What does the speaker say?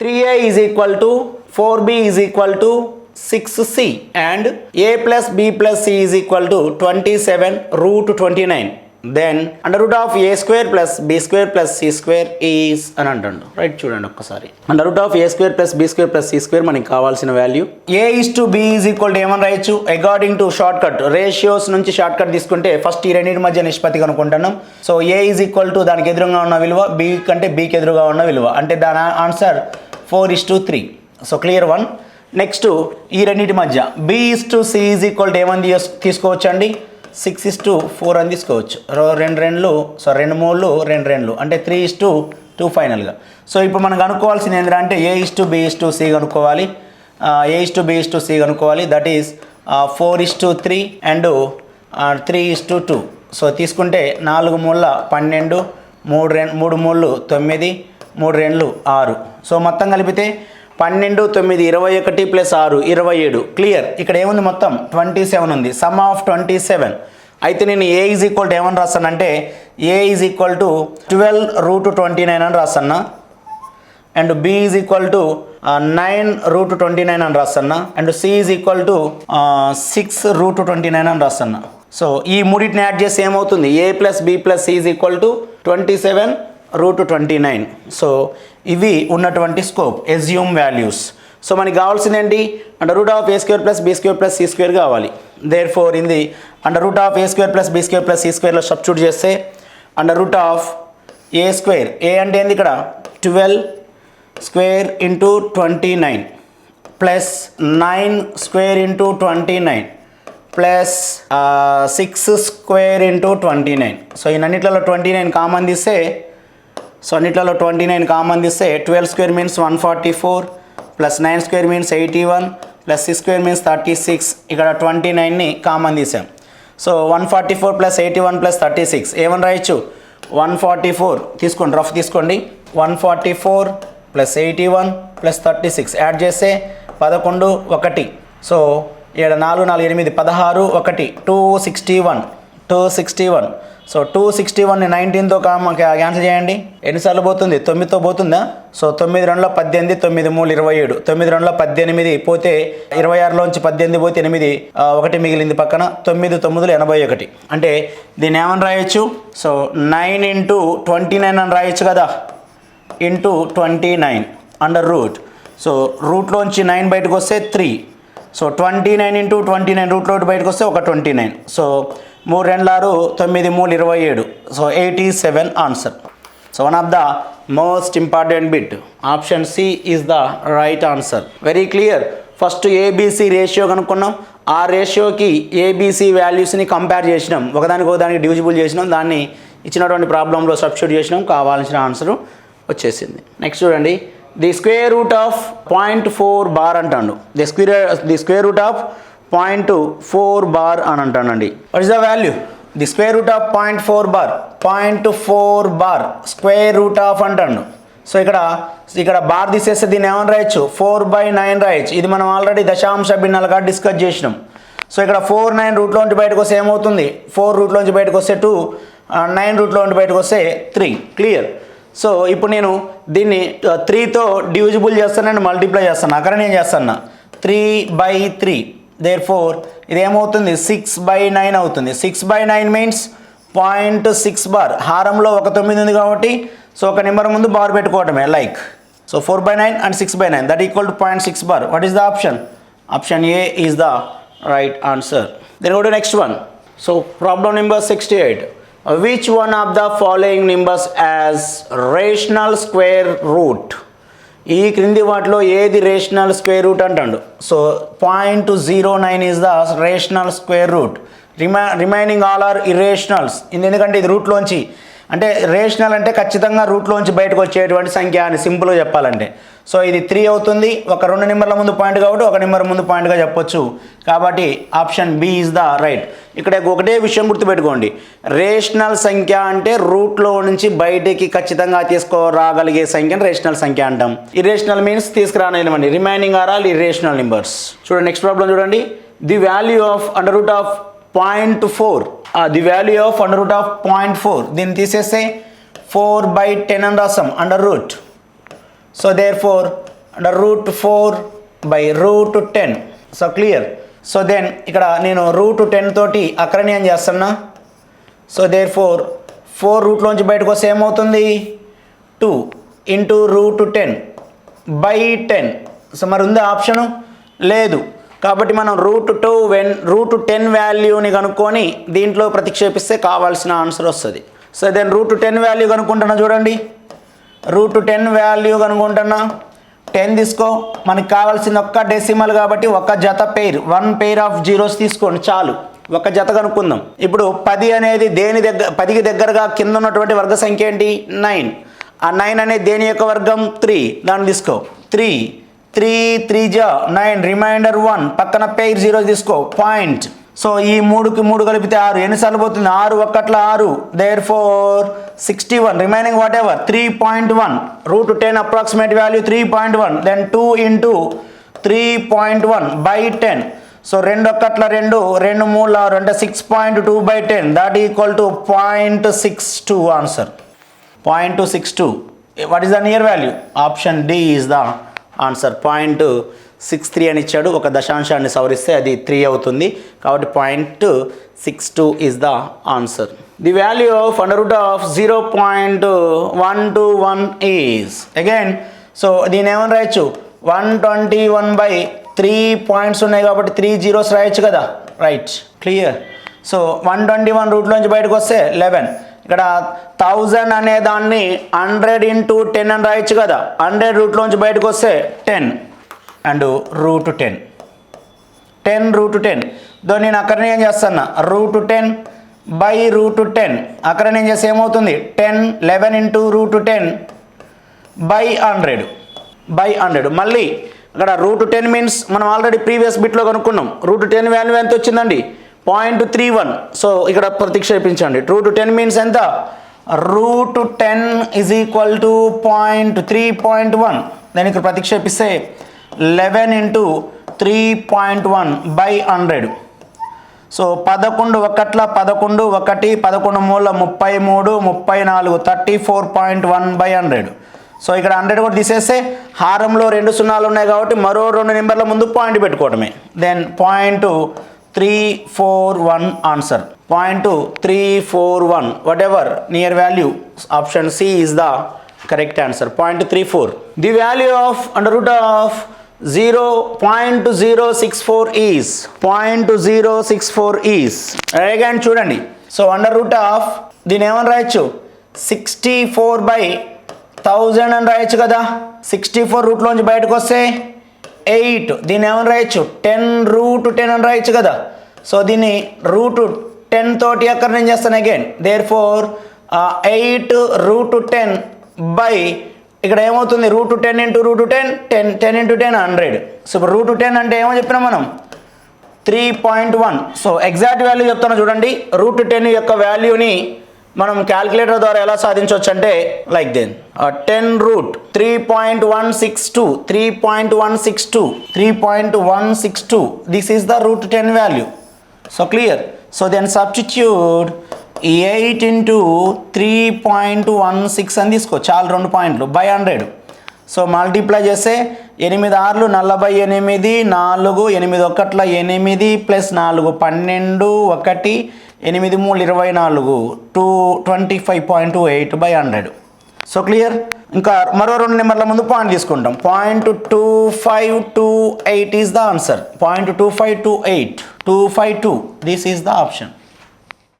Three A is equal to four B is equal to six C and A plus B plus C is equal to twenty seven root twenty nine then under root of A square plus B square plus C square is అని అంటాడు. Right చూడండి ఒక్కసారి. Under root of A square plus B square plus C square మనకి కావాల్సిన value A is to B is equal to ఏమని రాయొచ్చు? According to short cut ratios నుంచి short cut తీసుకుంటే ఫస్ట్ ఈ రెండింటి మధ్య నిష్పత్తి కనుక్కుంటున్నాం so A is equal to దానికి ఎదురుగా ఉన్న విలువ బి కంటే బీకి ఎదురుగా ఉన్న విలువ. అంటే దాని answer four is to three. So clear one. Next ఈ రెండింటి మధ్య B is to C is equal to ఏమని తీస్- తీసుకోవచ్చు అండి సిక్స్ ఇస్ టు ఫోర్ అని తీసుకోవచ్చు. రెండు రెండ్లు సో రెండు మూడు రెండు రెండ్లు. అంటే త్రీ ఇస్ టు టూ ఫైనల్గా సో ఇప్పుడు మనం కనుక్కోవాల్సింది ఏంటంటే A is to B is to C కనుక్కోవాలి. A is to B is to C కనుక్కోవాలి. That is four is to three and three is to two so తీసుకుంటే నాలుగు మూల పన్నెండు మూడు రెండు మూడు మూడు తొమ్మిది మూడు రెండ్లు ఆరు. సో మొత్తం కలిపితే పన్నెండు తొమ్మిది ఇరవై ఒకటి ప్లస్ ఆరు ఇరవై ఏడు. క్లియర్? ఇక్కడ ఏముంది మొత్తం? ట్వంటీ సెవెన్ ఉంది. Sum of twenty seven. అయితే నేను ఏ ఈజ్ ఈక్వల్ టు ఏమని రాస్తానంటే A is equal to twelve root twenty nine అని రాస్తాను and B is equal to nine root twenty nine అని రాస్తున్నా. And C is equal to six root twenty nine అని రాస్తున్నా. So ఈ మూడింటిని add చేసి ఏమవుతుంది? A plus B plus C is equal to twenty seven root twenty nine so ఇవి ఉన్నటువంటి స్కోప్ ఎజ్యూమ్ వాల్యూస్ సో మనకి కావాల్సింది ఏంటి under root of A square plus B square plus C square కావాలి. దేర్ ఫోర్ ఇంది under root of A square plus B square plus C స్క్వేర్లో substitute చేస్తే under root of A square A అంటే ఏంది ఇక్కడ? Twelve square into twenty nine plus nine square into twenty nine plus six square into twenty nine so ఇన్నిట్లలో twenty nine common తీస్తే so అన్నిట్లలో twenty nine common తీస్తే twelve square means one forty four plus nine square means eighty one plus six square means thirty six. ఇక్కడ twenty నైన్ని common తీసాం. So one forty four plus eighty one plus thirty six. ఏమని రాయొచ్చు? One forty four. తీసుకోండి rough తీసుకోండి. One forty four plus eighty one plus thirty six. Add చేస్తే పదకొండు ఒకటి. సో ఏడు నాలుగు నాలుగు ఎనిమిది పదహారు ఒకటి. Two sixty one. Two sixty one so two sixty one నైన్టీన్తో cancel చేయండి. ఎన్నిసార్లు పోతుంది? తొమ్మిదితో పోతుందా? సో తొమ్మిది రెండులో పద్దెనిమిది తొమ్మిది మూడు ఇరవై ఏడు. తొమ్మిది రెండులో పద్దెనిమిది పోతే ఇరవై ఆరులోంచి పద్దెనిమిది పోతే ఎనిమిది ఒకటి మిగిలింది పక్కన. తొమ్మిది తొమ్మిదిలో ఎనభై ఒకటి. అంటే దీన్ని ఏమని రాయొచ్చు? So nine into twenty nine అని రాయొచ్చు కదా. Into twenty nine under root so రూట్లోంచి nine బయటకు వస్తే three so twenty nine into twenty nine రూట్లో బయటకు వస్తే ఒక ట్వంటీ నైన్ సో మూడు రెండు ఆరు తొమ్మిది మూడు ఇరవై ఏడు. So eighty seven answer so one of the most important bit option C is the right answer very clear first ABC ratio కనుక్కున్నాం. ఆ రేషియోకి ఏబీసీ వాల్యూస్ని కంపేర్ చేసినాం. ఒకదానికి ఒకదానికి డివిజిబుల్ చేసినాం. దాన్ని ఇచ్చినటువంటి ప్రాబ్లంలో సబ్స్టిట్యూట్ చేసినాం. కావాల్సిన ఆన్సర్ వచ్చేసింది. నెక్స్ట్ చూడండి. The square root of point four bar అంటాడు. The square the square root of point four bar అని అంటానండి. What is the value the square root of point four bar point four bar square root of అంటాను so ఇక్కడ ఇక్కడ bar తీసేస్తే దీన్ని ఏమని రాయొచ్చు? Four by nine రాయొచ్చు. ఇది మనం ఆల్రెడీ దశాంశ భిన్నాలుగా డిస్కస్ చేసినాం. సో ఇక్కడ ఫోర్ నైన్ రూట్లోంచి బయటకు వస్తే ఏమవుతుంది? ఫోర్ రూట్లోంచి బయటకు వస్తే టూ నైన్ రూట్లోంచి బయటకు వస్తే త్రీ క్లియర్ సో ఇప్పుడు నేను దీన్ని త్రీతో డివిజిబుల్ చేస్తాను మల్టిప్లై చేస్తాను. అక్కడ నేను చేస్తాను. Three by three therefore ఇదేమవుతుంది? సిక్స్ బై నైన్ అవుతుంది. Six by nine means point six bar హారంలో ఒక తొమ్మిది ఉంది కాబట్టి సో ఒక నెంబర్ ముందు bar పెట్టుకోవటమే like so four by nine and six by nine that equal to point six bar what is the option option A is the right answer then go to next one so problem number sixty eight which one of the following numbers as rational square root ఈ క్రింది వాటిలో ఏది rational square root అంటాడు? So point zero nine is the rational square root రిమై remaining all are irrationals ఇది ఎందుకంటే ఇది రూట్లోంచి అంటే rational అంటే ఖచ్చితంగా రూట్లోంచి బయటకు వచ్చేటువంటి సంఖ్య అని సింపుల్గా చెప్పాలంటే. సో ఇది త్రీ అవుతుంది. ఒక రెండు నెంబర్ల ముందు పాయింట్ కాబట్టి ఒక నెంబర్ ముందు పాయింట్గా చెప్పొచ్చు. కాబట్టి option B is the right ఇక్కడ ఒకటే విషయం గుర్తుపెట్టుకోండి. రేషనల్ సంఖ్య అంటే రూట్లో నుంచి బయటికి ఖచ్చితంగా తీసుకురాగలిగే సంఖ్యను రేషనల్ సంఖ్య అంటాం. Irrational means తీసుకురానివ్వండి. Remaining are all irrational numbers చూడండి నెక్స్ట్ ప్రాబ్లం చూడండి. The value of under root of point four the value of under root of point four దీన్ని తీసేస్తే ఫోర్ బై టెన్ అని రాస్తాం under root so therefore under root four by root ten so clear so then ఇక్కడ నేను root ten తోటి అక్రణీయం చేస్తున్నా. So there four four రూట్లోంచి బయటకు వస్తే ఏమవుతుంది? Two into root ten by ten so మరి ఉందా ఆప్షను? లేదు. కాబట్టి మనం root two when root ten వాల్యూని కనుక్కొని దీంట్లో ప్రతిక్షేపిస్తే కావాల్సిన ఆన్సర్ వస్తుంది. So then root ten value కనుక్కుంటున్నా చూడండి. రూట్ టెన్ వాల్యూ కనుక్కుంటున్నా. టెన్ తీసుకో. మనకి కావాల్సింది ఒక్క డెసిమల్ కాబట్టి ఒక జత pair. One pair of zeros తీసుకోండి చాలు. ఒక జత కనుక్కుందాం. ఇప్పుడు పది అనేది దేని దగ్గర పదికి దగ్గరగా కింద ఉన్నటువంటి వర్గ సంఖ్య ఏంటి? నైన్. ఆ నైన్ అనేది దేని యొక్క వర్గం? త్రీ. దాన్ని తీసుకో. త్రీ. త్రీ త్రీ జా నైన్ రిమైండర్ వన్ పక్కన పెయిర్ జీరో తీసుకో పాయింట్ సో ఈ మూడుకి మూడు కలిపితే ఆరు ఎన్నిసార్లు పోతుంది? ఆరు ఒక్కట్ల ఆరు. Therefore sixty one remaining whatever three point one root ten approximate value three point one then two into three point one by ten so రెండు ఒక్కట్ల రెండు రెండు మూడు ఆరు అంటే six point two by ten that equal to point six two answer point two six two what is the near value option D is the answer. Point six three అని ఇచ్చాడు. ఒక దశాంశాన్ని సవరిస్తే అది త్రీ అవుతుంది. కాబట్టి point six two is the answer the value of under root of zero point one two one is again so దీని ఏమని రాయొచ్చు? One twenty one by three points ఉన్నాయి కాబట్టి త్రీ జీరోస్ రాయొచ్చు కదా? Right clear so one twenty one రూట్లోంచి బయటకు వస్తే eleven ఇక్కడ థౌజండ్ అనే దాన్ని హండ్రెడ్ ఇంటూ టెన్ అని రాయొచ్చు కదా. హండ్రెడ్ రూట్లోంచి బయటకు వస్తే ten and root ten ten root ten though నేను అక్కడ ఏం చేస్తాను root ten by root ten అక్కడ నేను చేస్తే ఏమవుతుంది? Ten eleven into root ten by hundred by hundred మళ్ళీ ఇక్కడ రూట్ టెన్ మీన్స్ మనం ఆల్రెడీ ప్రీవియస్ బిట్లో కనుక్కున్నాం. రూట్ టెన్ వాల్యూ ఎంత వచ్చిందండి? Point three one. సో ఇక్కడ ప్రతిక్షేపించండి. రూట్ టెన్ మీన్స్ ఎంత? Root ten is equal to point three point one దాన్ని ఇక్కడ ప్రతిక్షేపిస్తే eleven into three point one by hundred so పదకొండు ఒకట్ల పదకొండు ఒకటి పదకొండు మూల ముప్పై మూడు ముప్పై నాలుగు thirty four point one by hundred so ఇక్కడ హండ్రెడ్ కూడా తీసేస్తే హారంలో రెండు సున్నాలు ఉన్నాయి కాబట్టి మరో రెండు నెంబర్ల ముందు పాయింట్ పెట్టుకోవడమే. Then point three four one answer point three four one whatever near value option C is the correct answer point three four the value of under root of zero point zero six four is point zero six four is again చూడండి. So under root of దీని ఏమని రాయొచ్చు? Sixty four by thousand అని రాయొచ్చు కదా. Sixty four రూట్లోంచి బయటకు వస్తే ఎయిట్. దీన్ని ఏమని రాయొచ్చు? టెన్ రూట్ టెన్ అని రాయొచ్చు కదా. సో దీన్ని రూట్ టెన్ తోటి అక్కడ నేను చేస్తాను again. There four eight root ten by ఇక్కడ ఏమవుతుంది? Root ten into root ten ten ten into ten hundred. So ఇప్పుడు రూట్ టెన్ అంటే ఏమో చెప్పినాం మనం? Three point one. So exact value చెప్తాను చూడండి. రూట్ టెన్ యొక్క వాల్యూని మనం క్యాల్కులేటర్ ద్వారా ఎలా సాధించవచ్చు అంటే like then ten root three point one six two three point one six two three point one six two this is the root ten value so clear so then substitute eight into three point one six అని తీసుకో చాలు రెండు పాయింట్లు. By hundred so multiply చేస్తే ఎనిమిది ఆర్లు నలభై ఎనిమిది నాలుగు ఎనిమిది ఒకట్ల ఎనిమిది ప్లస్ నాలుగు పన్నెండు ఒకటి ఎనిమిది మూడు ఇరవై నాలుగు two twenty five point two eight by hundred. So clear? ఇంకా మరో రెండు నెంబర్ల ముందు పాయింట్ తీసుకుంటాం. Point two five two eight is the answer. Point two five two eight two five two this is the option.